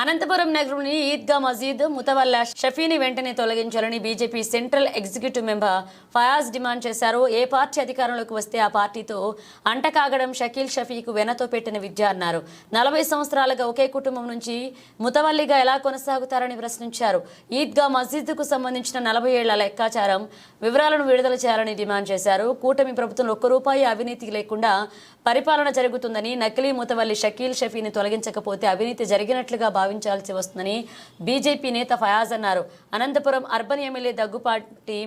అనంతపురం నగరంలోని ఈద్గా మజీద్ ముతవల్లా షఫీని వెంటనే తొలగించాలని BJP central executive member Fayaz demand చేశారు. ఏ పార్టీ అధికారంలోకి వస్తే ఆ పార్టీతో అంటకాగడం షకీల్ షఫీకు వెనతో పెట్టిన విద్య అన్నారు. నలభై సంవత్సరాలుగా ఒకే కుటుంబం నుంచి ముతవల్లిగా ఎలా కొనసాగుతారని ప్రశ్నించారు. ఈద్గా మస్జిద్కు సంబంధించిన నలభై ఏళ్ళ లెక్కాచారం వివరాలను విడుదల చేయాలని డిమాండ్ చేశారు. కూటమి ప్రభుత్వంలో ఒక్క రూపాయి అవినీతి లేకుండా పరిపాలన జరుగుతుందని నకిలీ ముతవల్లి షకీల్ షఫీని తొలగించకపోతే అవినీతి జరిగినట్లుగా భావించాల్సి వస్తుందని బీజేపీ నేత ఫయాజ్ అన్నారు. అనంతపురం అర్బన్ ఎమ్మెల్యే దగ్గుపాటి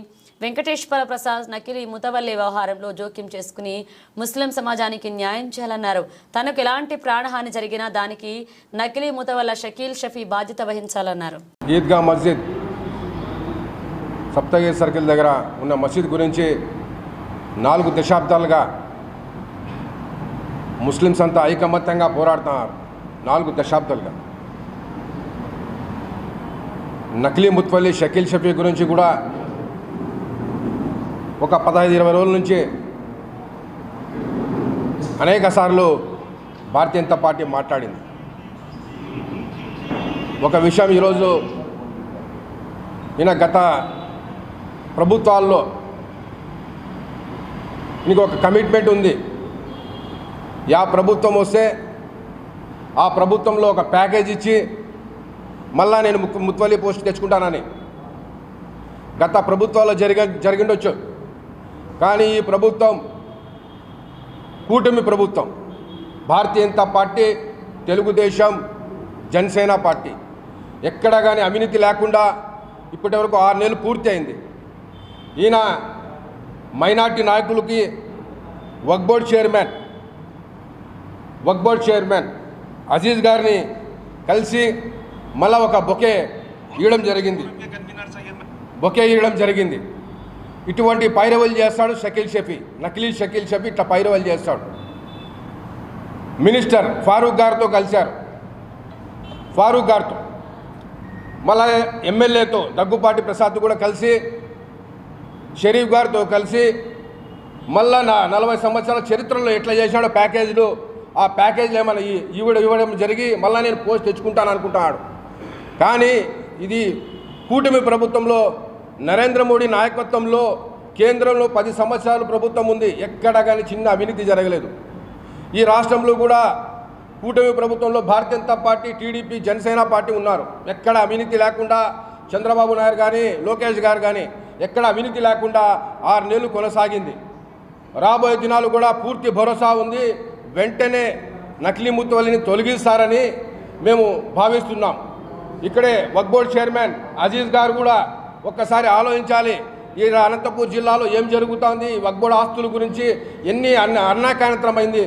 వెంకటేశ్వర ప్రసాద్ నకిలీ ముతవల్లి వ్యవహారంలో జోక్యం చేసుకుని ముస్లిం సమాజానికి న్యాయం చేయాలన్నారు. తనకు ఎలాంటి ప్రాణహాని జరిగినా దానికి నకిలీ ముతవల్ల షకీల్ షఫీ బాధ్యత వహించాలన్నారు. ఈద్గా మస్జిద్ సప్తగిరి సర్కిల్ దగ్గర ఉన్న మసీద్ గురించి నాలుగు దశాబ్దాలుగా ముస్లిమ్స్ అంతా ఐకమత్యంగా పోరాడుతున్నారు. నాలుగు దశాబ్దాలుగా. నకిలీ ముత్వల్లి షకీల్ షఫీ గురించి కూడా ఒక పదహైదు ఇరవై రోజుల నుంచి అనేక సార్లు భారతీయ జనతా పార్టీ మాట్లాడింది. ఒక విషయం ఈరోజు ఈయన గత ప్రభుత్వాల్లో నీకు ఒక కమిట్మెంట్ ఉంది. యా ప్రభుత్వం వస్తే ఆ ప్రభుత్వంలో ఒక ప్యాకేజ్ ఇచ్చి మళ్ళా నేను ముక్కు ముత్వల్లి పోస్ట్ తెచ్చుకుంటానని. గత ప్రభుత్వాల్లో జరిగ జరిగిండొచ్చు. కానీ ఈ ప్రభుత్వం కూటమి ప్రభుత్వం భారతీయ జనతా పార్టీ తెలుగుదేశం జనసేన పార్టీ ఎక్కడ కానీ అవినీతి లేకుండా ఇప్పటి వరకు ఆరు నెలలు పూర్తి అయింది ఈయన మైనార్టీ నాయకులకి Waqf board chairman Waqf board chairman Aziz గారిని కలిసి మళ్ళా ఒక బొకే ఇవ్వడం జరిగింది. బొకే ఇవ్వడం జరిగింది. ఇటువంటి పైరవలు చేస్తాడు షకీల్ షఫీ. నకిలీ షకీల్ షఫీ ఇట్లా పైరవలు చేస్తాడు. మినిస్టర్ ఫారూక్ గారితో కలిశారు. ఫారూక్ గారితో. మళ్ళా ఎమ్మెల్యేతో దగ్గుపాటి ప్రసాద్ కూడా కలిసి షరీఫ్ గారితో కలిసి మళ్ళా నా నలభై సంవత్సరాల చరిత్రలో ఎట్లా చేశాడో ప్యాకేజీలు ఆ ప్యాకేజీలు ఏమైనా ఇవ్వడం ఇవ్వడం జరిగి మళ్ళీ నేను పోస్ట్ తెచ్చుకుంటాను అనుకుంటున్నాడు కానీ ఇది కూటమి ప్రభుత్వంలో నరేంద్ర మోడీ నాయకత్వంలో కేంద్రంలో పది సంవత్సరాలు ప్రభుత్వం ఉంది. ఎక్కడ కానీ చిన్న అవినీతి జరగలేదు. ఈ రాష్ట్రంలో కూడా కూటమి ప్రభుత్వంలో Bharatiya Janata party TDP Janasena party ఉన్నారు. ఎక్కడ అవినీతి లేకుండా చంద్రబాబు నాయుడు కానీ లోకేష్ గారు కానీ ఎక్కడ అవినీతి లేకుండా ఆరు నెలలు కొనసాగింది. రాబోయే దినాలు కూడా పూర్తి భరోసా ఉంది. వెంటనే నకిలీ ముత్తువల్లిని తొలగిస్తారని మేము భావిస్తున్నాం. ఇక్కడే వక్బోర్డ్ చైర్మన్ అజీజ్ గారు కూడా ఒక్కసారి ఆలోచించాలి ఈ అనంతపూర్ జిల్లాలో ఏం జరుగుతోంది వక్బోర్డ్ ఆస్తుల గురించి ఎన్ని అన్న అన్నాకానంతరమైంది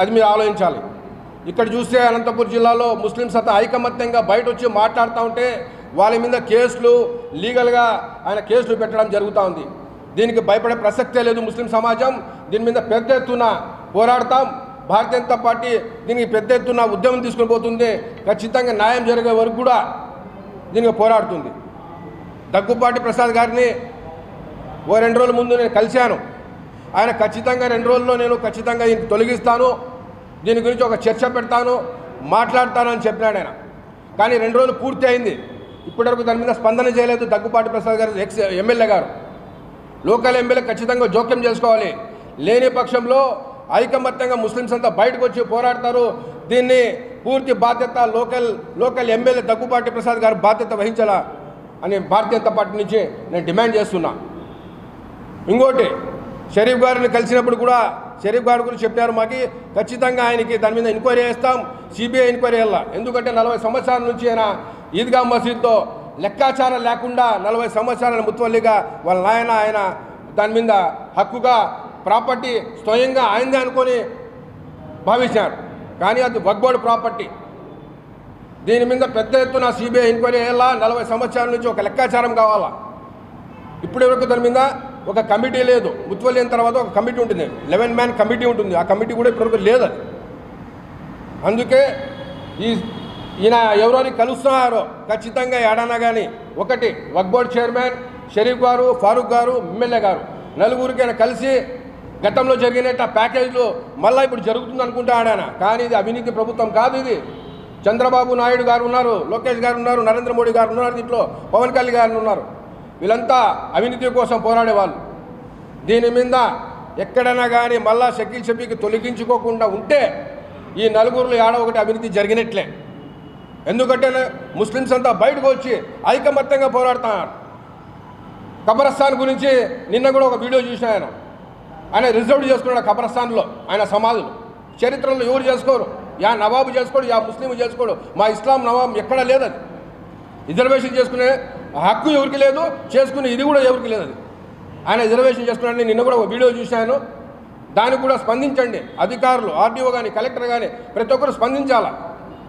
అది మీరు ఆలోచించాలి. ఇక్కడ చూస్తే అనంతపూర్ జిల్లాలో ముస్లింస్ అంతా ఐకమత్యంగా బయట వచ్చి మాట్లాడుతూ ఉంటే వాళ్ళ మీద కేసులు లీగల్గా ఆయన కేసులు పెట్టడం జరుగుతూ ఉంది దీనికి భయపడే ప్రసక్తే లేదు ముస్లిం సమాజం దీని మీద పెద్ద ఎత్తున పోరాడతాం. భారతీయ జనతా పార్టీ దీనికి పెద్ద ఎత్తున ఉద్యమం తీసుకుని పోతుంది ఖచ్చితంగా న్యాయం జరిగే వరకు కూడా దీనికి పోరాడుతుంది. దగ్గుపాటి ప్రసాద్ గారిని ఓ రెండు రోజుల ముందు నేను కలిశాను. ఆయన ఖచ్చితంగా రెండు రోజుల్లో నేను ఖచ్చితంగా దీన్ని తొలగిస్తాను. దీని గురించి ఒక చర్చ పెడతాను మాట్లాడతాను అని చెప్పినాడు ఆయన. కానీ రెండు రోజులు పూర్తి అయింది. ఇప్పటివరకు దాని మీద స్పందన చేయలేదు దగ్గుపాటి ప్రసాద్ గారు ఎక్స్ ఎమ్మెల్యే గారు. లోకల్ ఎమ్మెల్యే ఖచ్చితంగా జోక్యం చేసుకోవాలి. లేని పక్షంలో ఐకమత్యంగా ముస్లిమ్స్ అంతా బయటకు వచ్చి పోరాడతారు. దీన్ని పూర్తి బాధ్యత local local MLA Daggubati Prasad గారు బాధ్యత వహించాలా అని భారతీయ జనతా పార్టీ నుంచి నేను డిమాండ్ చేస్తున్నా. ఇంకోటి షరీఫ్ గారిని కలిసినప్పుడు కూడా షరీఫ్ గారి గురించి చెప్పారు మాకు ఖచ్చితంగా ఆయనకి దాని మీద ఎంక్వైరీ చేస్తాం సిబిఐ ఎంక్వైరీ వెళ్ళా ఎందుకంటే నలభై సంవత్సరాల నుంచి ఆయన ఈద్గా మసీద్తో లెక్కాచారం లేకుండా నలభై సంవత్సరాల ముత్వల్లిగా వాళ్ళ నాయన ఆయన దాని మీద హక్కుగా ప్రాపర్టీ స్వయంగా ఆయనదే అనుకొని భావించారు. కానీ అది వగ్బోర్డ్ ప్రాపర్టీ. దీని మీద పెద్ద ఎత్తున సిబిఐ ఎంక్వైరీ అయ్యేలా నలభై సంవత్సరాల నుంచి ఒక లెక్కాచారం కావాలా? ఇప్పటి వరకు దాని మీద ఒక కమిటీ లేదు. ముత్వల్లి అయిన తర్వాత ఒక కమిటీ ఉంటుంది. లెవెన్ మ్యాన్ కమిటీ ఉంటుంది. ఆ కమిటీ కూడా ఇప్పటివరకు లేదు అది. అందుకే ఈ ఈయన ఎవరోని కలుస్తున్నారో ఖచ్చితంగా ఏడానా కానీ ఒకటి వగ్బోర్డ్ చైర్మన్ షరీఫ్ గారు ఫారూక్ గారు ఎమ్మెల్యే గారు. నలుగురికి ఆయన కలిసి గతంలో జరిగినట్టు ఆ మళ్ళీ ఇప్పుడు జరుగుతుంది అనుకుంటా ఆడాన? కానీ ఇది అవినీతి ప్రభుత్వం కాదు ఇది. చంద్రబాబు నాయుడు గారు ఉన్నారు లోకేష్ గారు ఉన్నారు నరేంద్ర మోడీ గారు ఉన్నారు దీంట్లో పవన్ కళ్యాణ్ గారు ఉన్నారు. వీళ్ళంతా అవినీతి కోసం పోరాడేవాళ్ళు దీని మీద ఎక్కడైనా కానీ మళ్ళా షకీల్ షఫీకి తొలగించుకోకుండా ఉంటే ఈ నలుగురులో ఏడో ఒకటి అవినీతి జరిగినట్లే. ఎందుకంటే ముస్లిమ్స్ అంతా బయటకు వచ్చి ఐకమత్యంగా పోరాడుతున్నారు. కబరస్థాన్ గురించి నిన్న కూడా ఒక వీడియో చూసిన ఆయన ఆయన రిజర్వ్ చేసుకున్నాడు కబరస్థాన్లో ఆయన సమాధులు. చరిత్రలో ఎవరు చేసుకోరు? యా నవాబు చేసుకోడు యా ముస్లిం చేసుకోడు. మా ఇస్లాం నవాబు ఎక్కడ లేదు అది. రిజర్వేషన్ చేసుకునే హక్కు ఎవరికి లేదు చేసుకునే ఇది కూడా ఎవరికి లేదు అది. ఆయన రిజర్వేషన్ చేసుకున్నాడని నిన్న కూడా ఒక వీడియో చూశాను. దానికి కూడా స్పందించండి. అధికారులు ఆర్డీఓ కానీ కలెక్టర్ కానీ ప్రతి ఒక్కరు స్పందించాలా?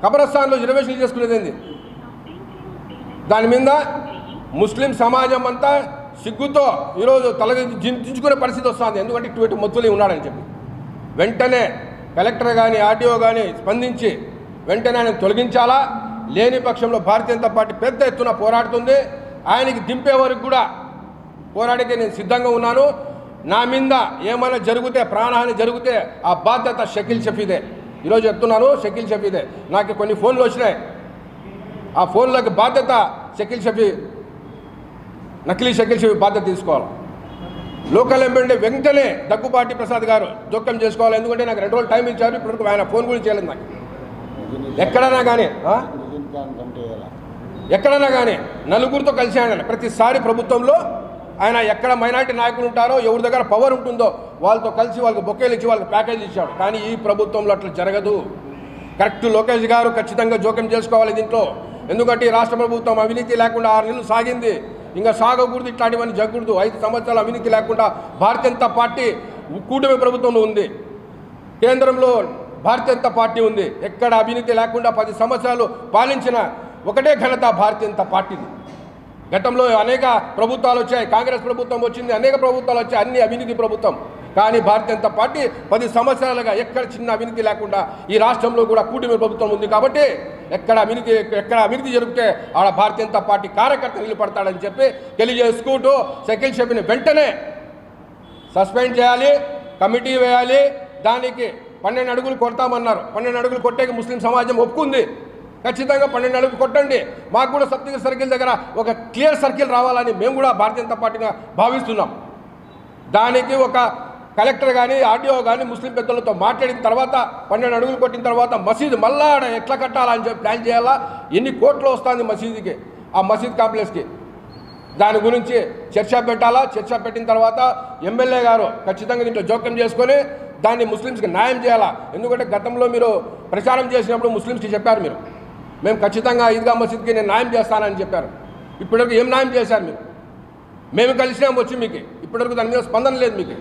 కబరస్థాన్లో రిజర్వేషన్ చేసుకునేది ఏంది? దాని మీద ముస్లిం సమాజం అంతా సిగ్గుతో ఈరోజు తలదించుకునే పరిస్థితి వస్తుంది. ఎందుకంటే ఇటువంటి మొత్తులు ఉన్నాడని చెప్పి. వెంటనే కలెక్టర్ కానీ ఆర్టీఓ కానీ స్పందించి వెంటనే ఆయన తొలగించాలా? లేని పక్షంలో భారతీయ జనతా పార్టీ పెద్ద ఎత్తున పోరాడుతుంది. ఆయనకి దింపే వరకు కూడా పోరాడికి నేను సిద్ధంగా ఉన్నాను. నా మీద ఏమైనా జరిగితే ప్రాణహాని జరిగితే ఆ బాధ్యత షకిల్ షఫీదే. ఈరోజు చెప్తున్నాను షకిల్ షఫీదే. నాకు కొన్ని ఫోన్లు వచ్చినాయి. ఆ ఫోన్లకు బాధ్యత షకిల్ షఫీ నకిలీ షకీల్ షఫీ బాధ్యత తీసుకోవాలి. లోకల్ ఎమ్మెల్యే వెంటనే దగ్గుపాటి ప్రసాద్ గారు జోక్యం చేసుకోవాలి. ఎందుకంటే నాకు రెండు రోజులు టైం ఇచ్చారు. ఇప్పుడు ఆయన ఫోన్ గురించి చేయలేదు నాకు. ఎక్కడైనా కానీ ఎక్కడైనా కానీ నలుగురితో కలిసి ఆయన ప్రతిసారి ప్రభుత్వంలో ఆయన ఎక్కడ మైనార్టీ నాయకులు ఉంటారో ఎవరి దగ్గర పవర్ ఉంటుందో వాళ్ళతో కలిసి వాళ్ళకి బొకేలు ఇచ్చి వాళ్ళకి ప్యాకేజ్ ఇచ్చాడు. కానీ ఈ ప్రభుత్వంలో అట్లా జరగదు. కరెక్ట్ లోకేష్ గారు ఖచ్చితంగా జోక్యం చేసుకోవాలి దీంట్లో. ఎందుకంటే ఈ రాష్ట్ర ప్రభుత్వం అవినీతి లేకుండా ఆరు నెలలు సాగింది. ఇంకా సాగకూడదు ఇట్లాంటివన్నీ జరగకూడదు. ఐదు సంవత్సరాల అవినీతి లేకుండా భారతీయ జనతా పార్టీ కూటమి ప్రభుత్వంలో ఉంది. కేంద్రంలో భారతీయ జనతా పార్టీ ఉంది. ఎక్కడ అవినీతి లేకుండా పది సంవత్సరాలు పాలించిన ఒకటే ఘనత భారతీయ జనతా పార్టీది. గతంలో అనేక ప్రభుత్వాలు వచ్చాయి. కాంగ్రెస్ ప్రభుత్వం వచ్చింది అనేక ప్రభుత్వాలు వచ్చాయి. అన్ని అవినీతి ప్రభుత్వం. కానీ భారతీయ జనతా పార్టీ పది సంవత్సరాలుగా ఎక్కడ చిన్న అవినీతి లేకుండా ఈ రాష్ట్రంలో కూడా కూటమి ప్రభుత్వం ఉంది. కాబట్టి ఎక్కడ అవినీతి ఎక్కడ అవినీతి జరిగితే ఆడ భారతీయ జనతా పార్టీ కార్యకర్త నిలబడతాడని చెప్పి తెలియజేసుకుంటూ సెకిల్ షెఫ్ని వెంటనే సస్పెండ్ చేయాలి కమిటీ వేయాలి. దానికి పన్నెండు అడుగులు కొడతామన్నారు. పన్నెండు అడుగులు కొట్టేకి ముస్లిం సమాజం ఒప్పుకుంది. ఖచ్చితంగా పన్నెండు అడుగులు కొట్టండి. మాకు కూడా సప్తగిరి సర్కిల్ దగ్గర ఒక క్లియర్ సర్కిల్ రావాలని మేము కూడా భారతీయ జనతా పార్టీగా భావిస్తున్నాం. దానికి ఒక కలెక్టర్ కానీ ఆర్డీఓ కానీ ముస్లిం పెద్దలతో మాట్లాడిన తర్వాత పన్నెండు అడుగులు కొట్టిన తర్వాత మసీదు మళ్ళా ఆడ ఎట్లా కట్టాలని చెప్పి ప్లాన్ చేయాలా? ఎన్ని కోట్లు వస్తుంది మసీదుకి ఆ మసీద్ కాంప్లెక్స్కి? దాని గురించి చర్చ పెట్టాలా? చర్చ పెట్టిన తర్వాత ఎమ్మెల్యే గారు ఖచ్చితంగా దీంట్లో జోక్యం చేసుకొని దాన్ని ముస్లిమ్స్కి న్యాయం చేయాలా? ఎందుకంటే గతంలో మీరు ప్రచారం చేసినప్పుడు ముస్లిమ్స్కి చెప్పారు మీరు. మేము ఖచ్చితంగా ఈద్గా మసీద్కి నేను న్యాయం చేస్తానని చెప్పారు. ఇప్పటివరకు ఏం న్యాయం చేశారు మీరు? మేము కలిసినాం వచ్చి మీకు. ఇప్పటివరకు దాని మీద స్పందన లేదు మీకు.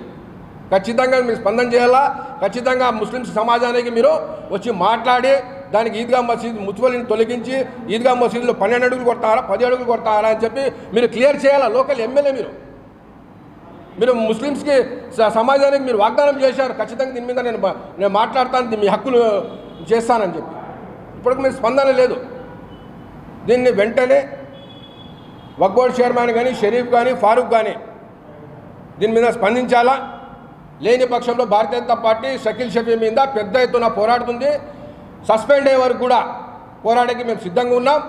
ఖచ్చితంగా మీరు స్పందన చేయాలా? ఖచ్చితంగా ముస్లిమ్స్ సమాజానికి మీరు వచ్చి మాట్లాడి దానికి ఈద్గా మసీద్ ముత్వలిని తొలగించి ఈద్గా మసీదులో పన్నెండు అడుగులు కొడతారా పది అడుగులు కొడతారా అని చెప్పి మీరు క్లియర్ చేయాలా? లోకల్ ఎమ్మెల్యే మీరు. మీరు ముస్లిమ్స్కి స- సమాజానికి మీరు వాగ్దానం చేశారు. ఖచ్చితంగా దీని మీద నేను నేను మాట్లాడతాను మీ హక్కులు చేస్తానని చెప్పి. ఇప్పటికి మీరు స్పందన లేదు. దీన్ని వెంటనే వక్బోర్డ్ చైర్మన్ కానీ షరీఫ్ కానీ ఫారూక్ కానీ దీని మీద స్పందించాలా? లేని పక్షంలో భారతీయ జనతా పార్టీ షకీల్ షఫీ మీద పెద్ద ఎత్తున పోరాడుతుంది. సస్పెండ్ అయ్యే వరకు కూడా పోరాడడానికి మేము సిద్ధంగా ఉన్నాం.